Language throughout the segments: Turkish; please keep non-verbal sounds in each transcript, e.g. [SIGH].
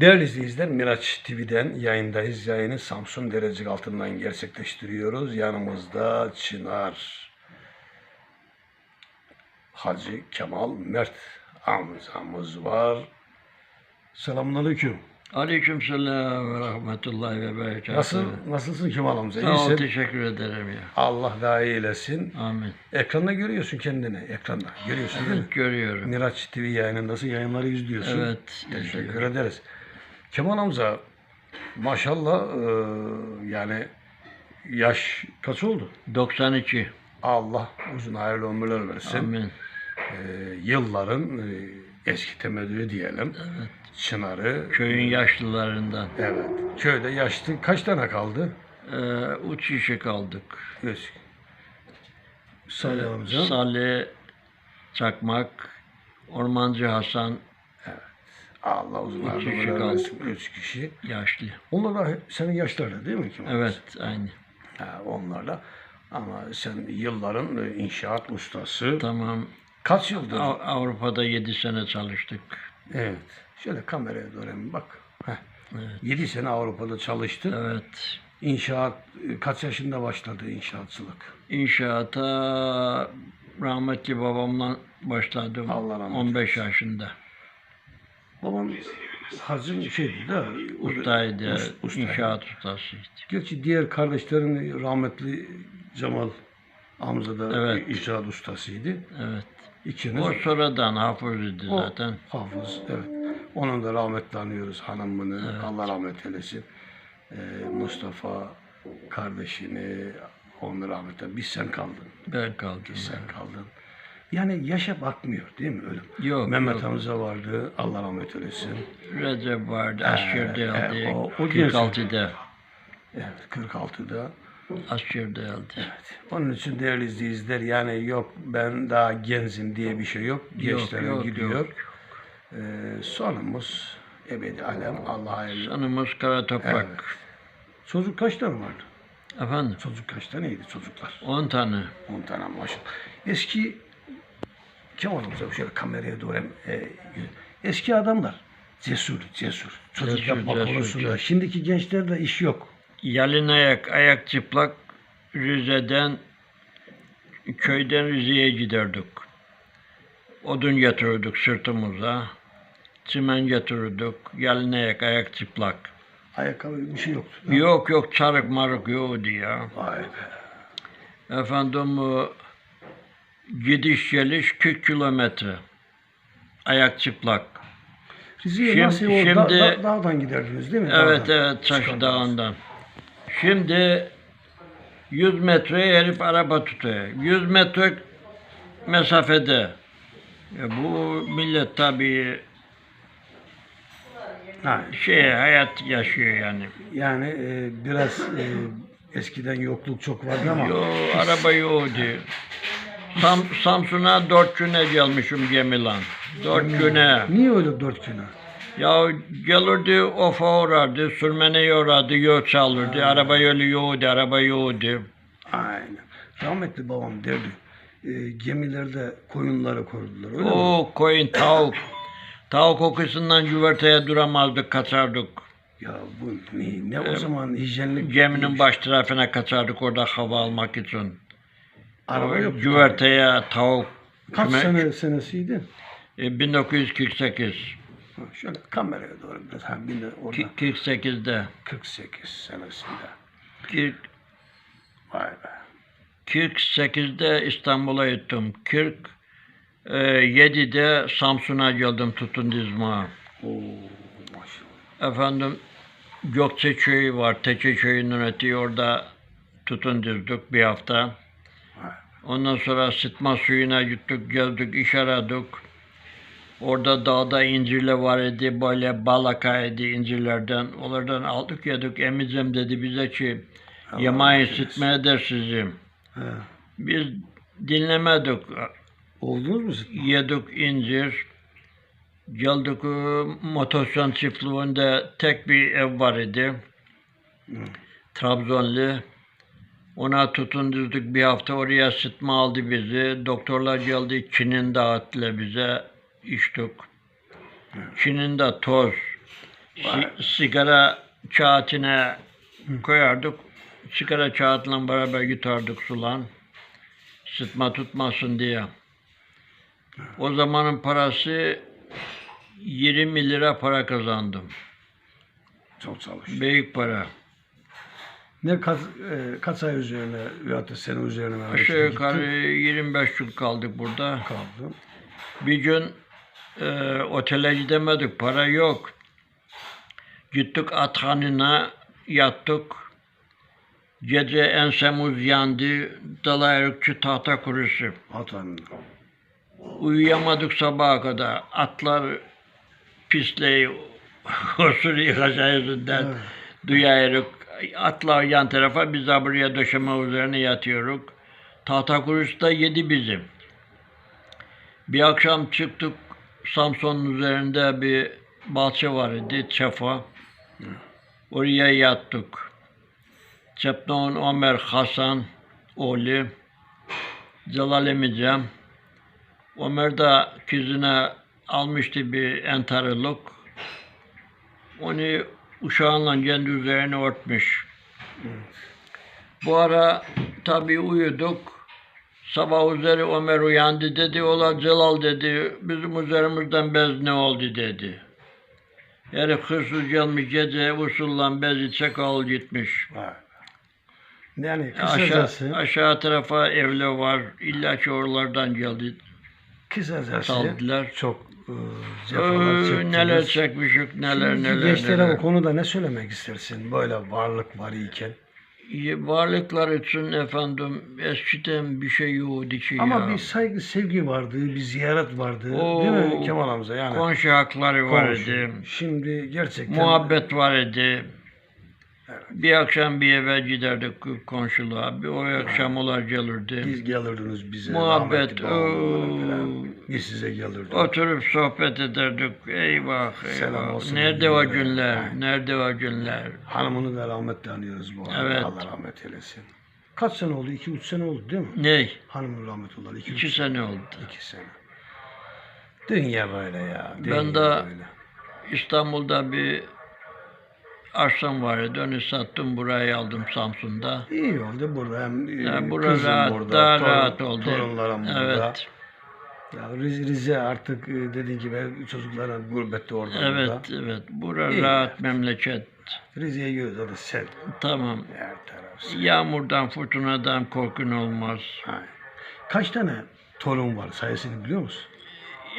Değerli izleyiciler, Miraç TV'den yayındayız. Yayını Samsun Derecik altından gerçekleştiriyoruz. Yanımızda Çınar Hacı Kemal Mert amcamız var. Selamünaleyküm. Aleykümselam ve rahmetullahi ve berekatuhu. Nasıl, nasılsın Kemal amca? Sağ ol, İyisin. teşekkür ederim ya. Allah daha iyi eylesin. Amin. Ekranda görüyorsun kendini. Ekranda görüyorsun değil mi? Görüyorum. Miraç TV yayınındasın. Yayınları izliyorsun. Evet. Teşekkür ederiz. Kemal amca maşallah e, yani yaş kaç oldu? 92. Allah uzun hayırlı ömürler versin. Amin. E, yılların e, eski temeddüğü diyelim. Çınarı. Köyün yaşlılarından. Evet. Köyde yaşlı kaç tane kaldı? Ee, üç kişi kaldık. Yüz. Salih amca. Salih Çakmak, Ormancı Hasan Allah uzun hayırlı kişi kaldı. versin. Üç kişi. yaşlı. Onlar da senin yaşlarda değil mi Kemal? Evet, aynı. Ha, onlarla. Ama sen yılların e, inşaat ustası. Tamam. Kaç yıldır? Av- Avrupa'da 7 sene çalıştık. Evet. Şöyle kameraya doğru bir bak. Heh. Evet. 7 sene Avrupa'da çalıştın. Evet. İnşaat e, kaç yaşında başladı inşaatçılık? İnşaata rahmetli babamla başladım. Allah rahmet 15 yaşında. Babam hacım şeydi de Ustaydı, Us- ustaydı. inşaat ustasıydı. Gerçi diğer kardeşlerin rahmetli Cemal amca da Evet. inşaat ustasıydı. Evet. İkiniz O sonradan hafızıydı O zaten. Hafız, evet. Onun da rahmetli anıyoruz hanımını. Allah rahmet eylesin. Ee, Mustafa kardeşini, onu rahmet eylesin. Biz sen kaldın. Ben kaldım. Biz sen kaldın. Yani yaşa bakmıyor değil mi ölüm? Yok, Mehmet yok. Hamza vardı. Allah rahmet eylesin. Recep vardı, askerde evet, geldi. o- o diyorsun. 46'da Evet 46'da. askerde geldi. Evet. Onun için değerli izleyiciler yani yok ben daha gencim diye bir şey yok. Gençlere yok, gidiyor. yok. Ee, sonumuz ebedi alem. Allah hayırlı. Sanımız kara toprak. Evet. Çocuk kaç tane vardı? Efendim, Çocuk kaç taneydi çocuklar? 10 tane. 10 tane maşallah. Eski Kemal amca şöyle kameraya doğru hem, e, eski adamlar cesur, cesur. Çocuk Cesur, yapma cesur, konusunda. cesur. Şimdiki gençlerde iş yok. Yalın ayak, ayak çıplak Rize'den köyden Rize'ye giderdik. Odun getirirdik sırtımıza. Çimen getirirdik. Yalın ayak, ayak çıplak. Ayakkabı bir şey yoktu. Yok yok çarık marık yoktu ya. Vay be. Efendim o gidiş geliş 40 kilometre. Ayak çıplak. Rize'ye Şimdi- nasıl o da- şimdi- da- dağdan giderdiniz değil mi? Evet Dağdan. evet Çıkardınız. Dağı'ndan. Şimdi 100 metre herif araba tutuyor. 100 metre mesafede. E bu millet tabii Ha, şey hayat yaşıyor yani. yani e, biraz e, eskiden yokluk çok vardı ama Yo araba yoktu. Sam, Samsun'a dört güne gelmişim gemiyle. Dört güne. niye öyle dört güne? Ya gelirdi ofa uğrardı, sürmene uğrardı, yol çalırdı. Araba yolu yoktu, araba yoktu. Aynen. Rahmetli babam derdi. E, gemilerde koyunları korudular öyle mi? O koyun tavuk. Tavuk kokusundan güverteye duramazdık, kaçardık. Ya bu ne, ne o zaman hijyenlik Geminin baş tarafına kaçardık orada hava almak için. Araba yok. Güverteye tavuk. Kaç küme- sene senesiydi? E, 1948. Ha, Şöyle kameraya doğru biraz. Ha, bir de orada Ki- 48'de. 48 senesinde. Kırk- Vay be. 48'de İstanbul'a gittim. 47'de Samsun'a geldim tutun dizma. Oo maşallah. Efendim Gökçe köyü var. Teke köyünün ötüğü orada tutun dizdik bir hafta. Vay. Ondan sonra sıtma suyuna gittik, geldik, iş aradık. Orada dağda incirle var idi, böyle balaka idi incirlerden. Onlardan aldık yedik. Emicim dedi bize ki, yemeği sıtma eder sizin. He. Biz dinlemedik. Oldunuz mu siz? Yedik incir. Geldik e, motorsan çiftliğinde tek bir ev var idi. Hı. Trabzonlu. Ona tutundurduk bir hafta oraya sıtma aldı bizi. Doktorlar geldi kinin dağıttılar bize. içtik. Kinin de toz. Si- sigara kağıtına koyardık. Sigara kağıtla beraber yutardık sulan. Sıtma tutmasın diye. O zamanın parası 20 lira para kazandım. Çok çalış. Büyük para. Ne kaç, e, kaç ay üzerine veyahut da sene üzerine memlekete Aşağı yukarı 25 yıl kaldık burada. kaldın. Bir gün e, otele gidemedik, para yok. Gittik athanına, yattık. Gece ensemiz yandı, dalayırıkçı tahta kurusu. Atan. Uyuyamadık sabaha kadar. Atlar pisleyi, osuru [LAUGHS] yıkacağı yüzünden duyarık. Atlar yan tarafa, biz de buraya döşeme üzerine yatıyoruz. Tahta kurusu da yedi bizim. Bir akşam çıktık, Samsun'un üzerinde bir bahçe var idi, Çefa. Oraya yattık. Çepnoğun Ömer Hasan oğlu, Celal Emicem. Ömer de kızına almıştı bir entarılık. Onu uşağınla kendi üzerine örtmüş. Bu ara tabii uyuduk. Sabah üzeri Ömer uyandı dedi. Ola Celal dedi. Bizim üzerimizden bez ne oldu dedi. Herif hırsız gelmiş gece usulla bezi çakal gitmiş. Yani Aşağı, kısacası, aşağı tarafa evli var. İlla ki oralardan geldi. kısacası saldılar. çok cefalar Ee, çektiniz. neler çekmişik, neler Şimdiki neler gençlere neler. bu konuda ne söylemek istersin? Böyle varlık var iken. Varlıklar için efendim eskiden bir şey yoktu ki Ama ya. bir saygı, sevgi vardı, bir ziyaret vardı. Oo, değil mi Kemal amca? Yani Komşu hakları var komşu. idi. Şimdi gerçekten Muhabbet var idi. Bir akşam bir eve giderdik komşuluğa. Bir o akşam olar gelirdi. biz gelirdiniz bize. Muhabbet, oo. Biz size gelirdik. Oturup sohbet ederdik. Eyvah Selam eyvah. olsun Nerede o günler? Ha. Nerede o günler? Hanımını da rahmetle anıyoruz bu arada. Evet. Allah rahmet eylesin. Kaç sene oldu? 2-3 sene oldu değil mi? Ney? Hanımın rahmet olalı. 2 İki sene oldu. 2 sene. Dünya böyle ya. Ben dünya de- böyle. İstanbul'da bir arsam vardı. Onu sattım. Burayı aldım Samsun'da. İyi oldu burada hem e, Yani burada kızım rahat, burada, daha torun- rahat oldu. Torunlarım burada. Evet. Ya Rize, Rize artık e, dediğin gibi çocukların gurbette orada burada. Evet, evet. Bura İyi. rahat memleket. Rize'ye göre zaten sen Tamam. her taraf. sen. Yağmurdan, fırtınadan korkun olmaz. Ha. Kaç tane torun var sayısını biliyor musun?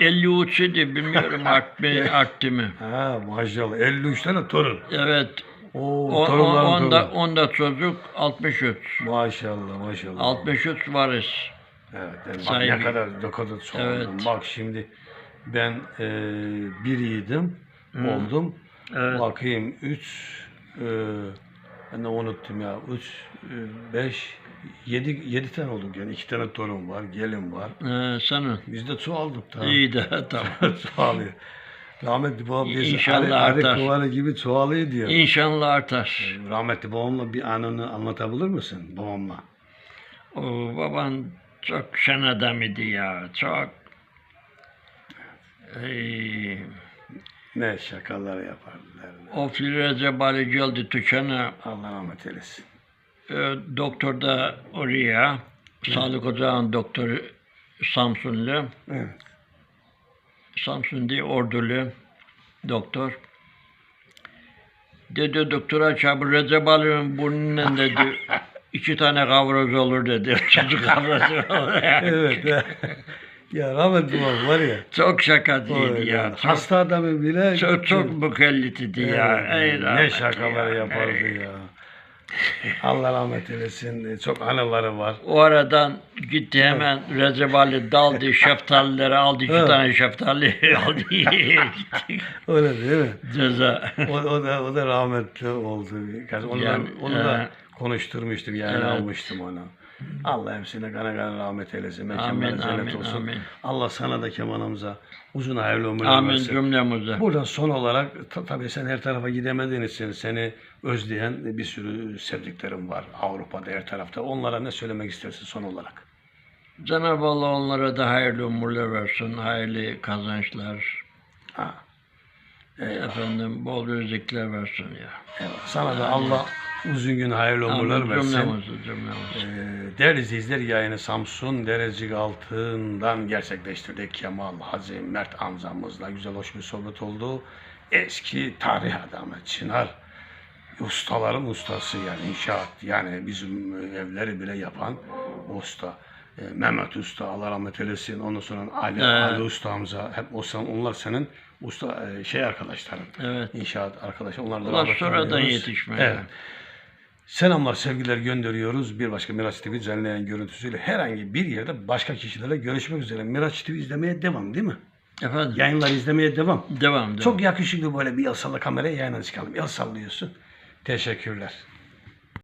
53 idi, bilmiyorum arttı [LAUGHS] mı? Ha maşallah 53 tane torun. Evet. Oo O, o, onda, torunu. onda çocuk 63. Maşallah maşallah. 63 varız. Evet, yani bak ne kadar ne kadar. Evet. Bak şimdi ben e, biriydim, oldum. Evet. Bakayım 3 e, ben de unuttum ya. 3 5 7 7 tane olduk yani. 2 tane torun var, gelin var. Ee, senin. Biz de çoğaldık da. İyi de [LAUGHS] tamam. [LAUGHS] Çoğalıyor. Rahmetli babam diyorsun. İnşallah arı, arı artar. kovalı gibi çoğalıyor diyor. İnşallah artar. Rahmetli babamla bir anını anlatabilir misin babamla? O baban çok şen adam idi ya. Çok. Ee, Ne şakalar yaparlar. o Firuze Bali geldi Tüken'e. Allah rahmet eylesin. E, doktor da oraya. Sağlık ocağının doktoru Samsunlu. Evet. Samsun diye ordulu doktor. Dedi doktora çabuk Recep Ali'nin burnundan dedi [LAUGHS] iki tane kavroz olur dedi. [LAUGHS] Çocuk kavrozu olur. [LAUGHS] evet. ya rahmetli var ya. Çok şakacıydı ya. yani Çok, Hasta adamı bile çok, çok mükellitidi ya. Evet, Ey ne rahmetli şakalar ya. yapardı Ey. ya. Allah rahmet eylesin. Çok anıları var. O aradan gitti hemen Recep Ali daldı [LAUGHS] şeftalileri aldı iki Evet. tane şeftali [LAUGHS] aldı gitti. [LAUGHS] Öyle değil mi? Ceza. O, o da o da rahmetli oldu. Onu, Yani, onu da konuşturmuştum yani evet. almıştım onu. Allah hepsine kana kana rahmet eylesin. Amin, Mekanları cennet amin, olsun. amin. Allah sana da kemanımıza uzun hayırlı ömürler Amin versin. cümlemize. Buradan son olarak ta- tabii sen her tarafa gidemediğin için seni özleyen bir sürü sevdiklerim var Avrupa'da her tarafta. Onlara ne söylemek istersin son olarak? Cenab-ı Allah onlara da hayırlı umurlar versin, hayırlı kazançlar. Ha. Eyvallah. Efendim bol rızıklar versin ya. Eyvallah. Sana da Allah uzun gün hayırlı Amin. versin. Cümlemizi, cümlemizi. Ee, değerli izleyiciler yayını Samsun Derecik Altı'ndan gerçekleştirdik. Kemal Hazim Mert amcamızla güzel hoş bir sohbet oldu. Eski tarih adamı Çınar ustaların ustası yani inşaat yani bizim evleri bile yapan usta. Ee, Mehmet Usta Allah rahmet eylesin. Ondan sonra Ali, Evet. Ali Usta Hamza hep o sen- onlar senin usta e, şey arkadaşların. Evet. İnşaat arkadaşı. Onlar da Onlar sonradan yetişme. Evet. Selamlar, sevgiler gönderiyoruz. Bir başka Miraç TV yayın görüntüsüyle herhangi bir yerde başka kişilerle görüşmek üzere. Miraç TV izlemeye devam değil mi? Efendim Yayınlar izlemeye devam. devam devam. Çok yakışıklı böyle bir el salla kameraya yayına çıkalım. El sallıyorsun. Teşekkürler.